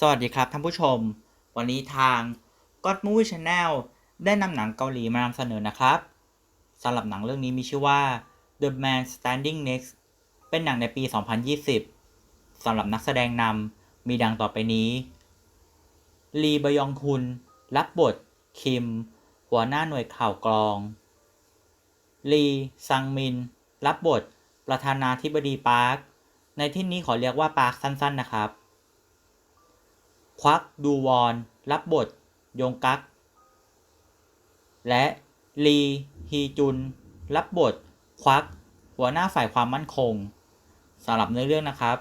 สวัสดีครับท่านผู้ชม วันนี้ทาง God Movie Channel ได้นำหนังเกาหลีมานำเสนอนะครับสำหรับหนังเรื่องนี้มีชื่อว่า The Man Standing Next เป็นหนังในปี 2020สำหรับนักแสดงนำมีดังต่อไปนี้ลีบยองฮุนรับบท คิม หัวหน้าหน่วยข่าวกรอง ลีซังมิน รับบท ประธานาธิบดีปาร์ค ในที่นี้ขอเรียกว่าปาร์คสั้นๆนะครับ ควักดูวอน รับบท ยงกัก และลีฮีจุน รับบท ควัก หัวหน้าฝ่ายความมั่นคงสำหรับเนื้อเรื่องนะครับ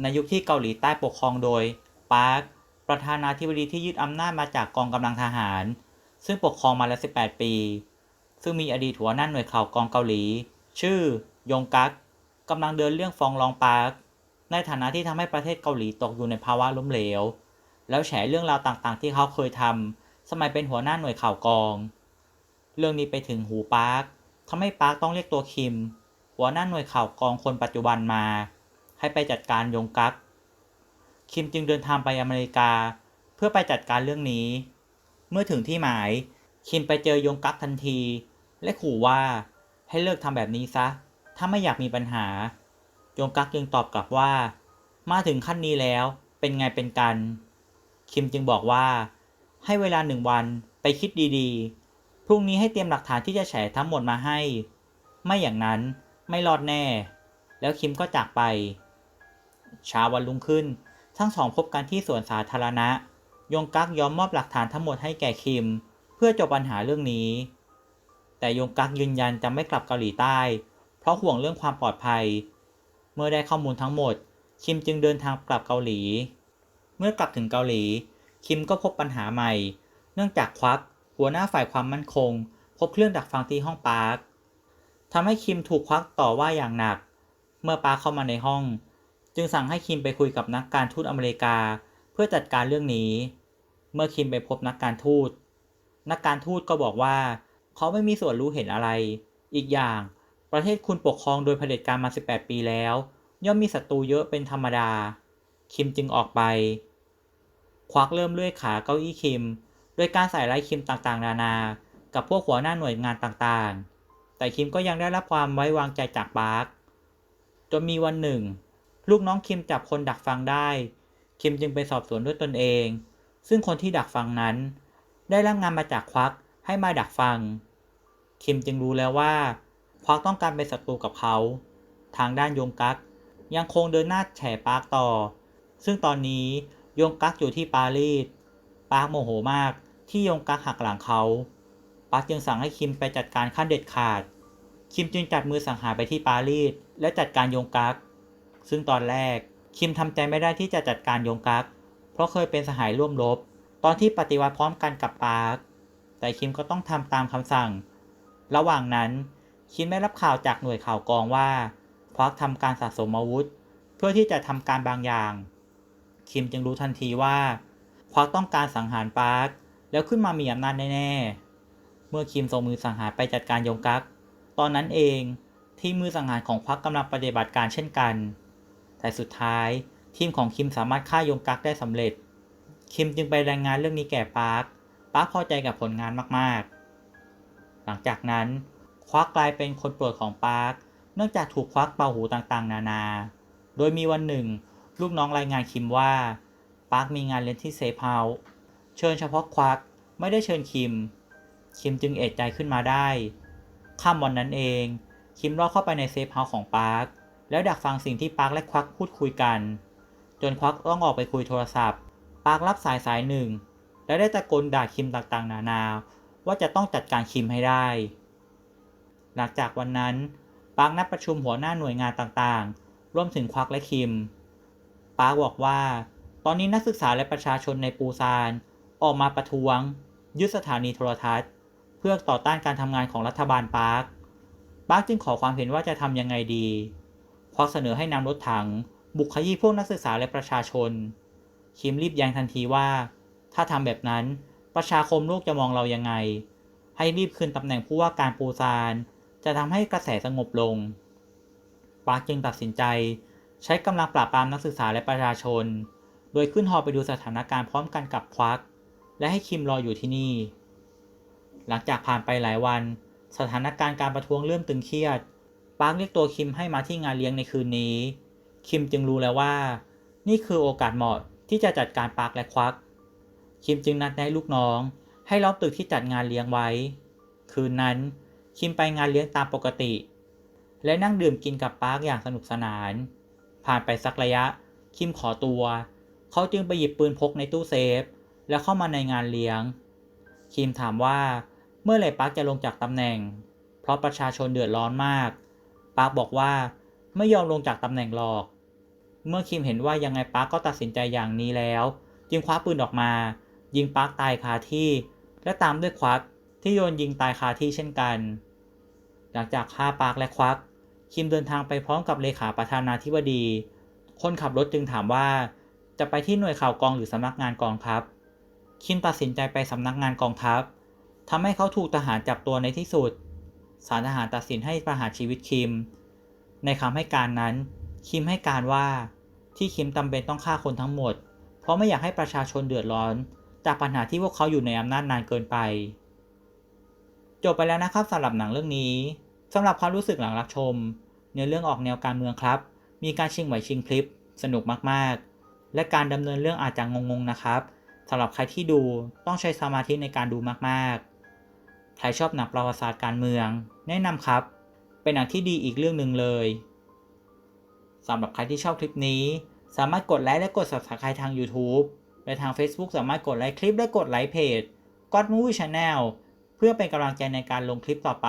ในยุคที่เกาหลีใต้ปกครองโดยปาร์คประธานาธิบดีที่ยึดอำนาจมาจากกองกำลังทหาร ซึ่งปกครองมาแล้ว 18 ปี ซึ่งมีอดีตหัวหน้าหน่วยข่าวกองเกาหลี ชื่อยงกักกำลังเดินเรื่องฟ้องร้องปาร์คในฐานะที่ทำให้ประเทศเกาหลีตกอยู่ในภาวะล้มเหลว แล้วแฉเรื่องราวต่างๆ ที่เขาเคยทำสมัยเป็นหัวหน้าหน่วยข่าวกอง เรื่องนี้ไปถึงหูปาร์คทำให้ปาร์คต้องเรียกตัวคิม หัวหน้าหน่วยข่าวกองคนปัจจุบันมา ให้ไปจัดการยงกักคิมจึงเดินทางไปอเมริกา เพื่อไปจัดการเรื่องนี้ เมื่อถึงที่หมาย คิมไปเจอยงกักทันที และขู่ว่าให้เลิกทำแบบนี้ซะ ถ้าไม่อยากมีปัญหา ยงกักจึงตอบกลับว่า มาถึงขั้นนี้แล้ว เป็นไงเป็นกัน คิมจึงบอกว่า ให้เวลาหนึ่งวันไปคิดดีๆ พรุ่งนี้ให้เตรียมหลักฐานที่จะแฉทั้งหมดมาให้ ไม่อย่างนั้นไม่รอดแน่ แล้วคิมก็จากไป เช้าวันรุ่งขึ้น ทั้งสองพบกันที่สวนสาธารณะ ยงกักยอมมอบหลักฐานทั้งหมดให้แก่คิม เพื่อจบปัญหาเรื่องนี้ แต่ยงกักยืนยันจะไม่กลับเกาหลีใต้ เพราะห่วงเรื่องความปลอดภัย เมื่อได้ข้อมูลทั้งหมด คิมจึงเดินทางกลับเกาหลี เมื่อกลับถึงเกาหลี คิมก็พบปัญหาใหม่ เนื่องจากควัก หัวหน้าฝ่ายความมั่นคง พบเครื่องดักฟังที่ห้องปาร์คทำให้คิมถูกควักต่อว่าอย่างหนัก เมื่อปาร์คเข้ามาในห้อง จึงสั่งให้คิมไปคุยกับนักการทูตอเมริกา เพื่อจัดการเรื่องนี้ เมื่อคิมไปพบนักการทูต นักการทูตก็บอกว่า เขาไม่มีส่วนรู้เห็นอะไร อีกอย่างประเทศคุณปกครองโดยเผด็จการมา 18 ปีแล้ว ย่อมมีศัตรูเยอะเป็นธรรมดา คิมจึงออกไป ควักเริ่มเลื่อยขาเก้าอี้คิม โดยการใส่ร้ายคิมต่างๆ นานา กับพวกหัวหน้าหน่วยงานต่างๆ แต่คิมก็ยังได้รับความไว้วางใจจากปาร์ค จนมีวันหนึ่ง ลูกน้องคิมจับคนดักฟังได้ คิมจึงไปสอบสวนด้วยตนเอง ซึ่งคนที่ดักฟังนั้น ได้รับงานมาจากควักให้มาดักฟัง คิมจึงรู้แล้วว่า ควักต้องการเป็นศัตรูกับเขา ทางด้านยงกักยังคงเดินหน้าแฉปาร์คต่อ ซึ่งตอนนี้ ยงกักอยู่ที่ปารีส ปาร์คโมโหมากที่ยงกักหักหลังเขา ปาร์คจึงสั่งให้คิมไปจัดการขั้นเด็ดขาด คิมจึงจัดมือสังหารไปที่ปารีสและจัดการยงกัก ซึ่งตอนแรกคิมทำใจไม่ได้ที่จะจัดการยงกัก เพราะเคยเป็นสหายร่วมรบ ตอนที่ปฏิวัติพร้อมกันกับปาร์ค แต่คิมก็ต้องทำตามคำสั่ง ระหว่างนั้นคิมได้รับข่าวจากหน่วยข่าวกองว่าควักทำการสะสมอาวุธ เพื่อที่จะทำการบางอย่าง คิมจึงรู้ทันทีว่าควักต้องการสังหารปาร์คแล้วขึ้นมามีอำนาจแน่ๆ เมื่อคิมส่งมือสังหารไปจัดการยงกัก ตอนนั้นเองที่มือสังหารของควักกำลังปฏิบัติการเช่นกัน แต่สุดท้ายทีมของคิมสามารถฆ่ายงกักได้สำเร็จ คิมจึงไปรายงานเรื่องนี้แก่ปาร์ค ปาร์คพอใจกับผลงานมากๆ หลังจากนั้น ควักกลายเป็นคนโปรดของปาร์ค เนื่องจากถูกควักเป่าหูต่างๆ นานา โดยมีวันหนึ่ง ลูกน้องรายงานคิมว่าปาร์คมีงานเลี้ยงที่เซฟเฮาส์เชิญเฉพาะควักไม่ได้เชิญคิม คิมจึงเอะใจขึ้นมาได้ค่ำวันนั้นเอง คิมลอดเข้าไปในเซฟเฮาส์ของปาร์คแล้วดักฟังสิ่งที่ปาร์คและควักพูดคุยกัน จนควักต้องออกไปคุยโทรศัพท์ ปาร์ครับสายสายหนึ่ง และได้ตะโกนด่าคิมต่างๆ นานา ว่าจะต้องจัดการคิมให้ได้ หลังจากวันนั้นปาร์คนัดประชุมหัวหน้าหน่วยงานต่างๆ ร่วมถึงควักและคิม ปาร์คบอกว่า ตอนนี้นักศึกษาและประชาชนในปูซาน ออกมาประท้วง ยึดสถานีโทรทัศน์ เพื่อต่อต้านการทำงานของรัฐบาลปาร์คปาร์คจึงขอความเห็นว่าจะทำยังไงดีควักเสนอให้นำรถถัง บุกขยี้พวกนักศึกษาและประชาชน คิมรีบแย้งทันทีว่า ถ้าทำแบบนั้นประชาคมโลกจะมองเรายังไง ให้รีบคืนตำแหน่งผู้ว่าการปูซาน จะทำให้กระแสสงบลง ปาร์คจึงตัดสินใจ ใช้กำลังปราบปรามนักศึกษาและประชาชน โดยขึ้นฮอไปดูสถานการณ์พร้อมกันกับควัก และให้คิมรออยู่ที่นี่ หลังจากผ่านไปหลายวัน สถานการณ์การประท้วงเริ่มตึงเครียด ปาร์คเรียกตัวคิมให้มาที่งานเลี้ยงในคืนนี้ คิมจึงรู้แล้วว่า นี่คือโอกาสเหมาะที่จะจัดการปาร์คและควัก คิมจึงนัดแนะลูกน้อง ให้ล้อมตึกที่จัดงานเลี้ยงไว้ คืนนั้น คิมไปงานเลี้ยงตามปกติ และนั่งดื่มกินกับปาร์คอย่างสนุกสนาน ผ่านไปสักระยะ คิมขอตัว เขาจึงไปหยิบปืนพกในตู้เซฟ แล้วเข้ามาในงานเลี้ยง คิมถามว่าเมื่อไหร่ปาร์คจะลงจากตำแหน่ง เพราะประชาชนเดือดร้อนมาก ปาร์คบอกว่าไม่ยอมลงจากตำแหน่งหรอก เมื่อคิมเห็นว่ายังไงปาร์คก็ตัดสินใจอย่างนี้แล้ว จึงคว้าปืนออกมา ยิงปาร์คตายคาที่ และตามด้วยควักที่โยนยิงตายคาที่เช่นกัน หลังจากฆ่าปาร์คและควัก คิมเดินทางไปพร้อมกับเลขาประธานาธิบดี คนขับรถจึงถามว่า จะไปที่หน่วยข่าวกองหรือสำนักงานกองทัพคิมตัดสินใจไปสำนักงานกองทัพทำให้เขาถูกทหารจับตัวในที่สุดศาลทหารตัดสินให้ประหารชีวิตคิม ในคำให้การนั้น คิมให้การว่าที่คิมจำเป็นต้องฆ่าคนทั้งหมด เพราะไม่อยากให้ประชาชนเดือดร้อน จากปัญหาที่พวกเขาอยู่ในอำนาจนานเกินไป จบไปแล้วนะครับสำหรับหนังเรื่องนี้ สำหรับความรู้สึกหลังรับชม เนื้อเรื่องออกแนวการเมืองครับ มีการชิงไหวชิงคลิปสนุกมากๆ และการดำเนินเรื่องอาจจะงงๆนะครับสำหรับใครที่ดูต้องใช้สมาธิในการดูมากๆ ใครชอบหนังประวัติศาสตร์การเมือง แนะนำครับ เป็นหนังที่ดีอีกเรื่องหนึ่งเลยสำหรับใครที่ชอบคลิปนี้ สามารถกดไลค์และกด subscribe ทาง YouTube และทาง Facebook สามารถกดไลค์คลิปและกดไลค์เพจ God Movie Channel เพื่อเป็นกำลังใจในการลงคลิปต่อไป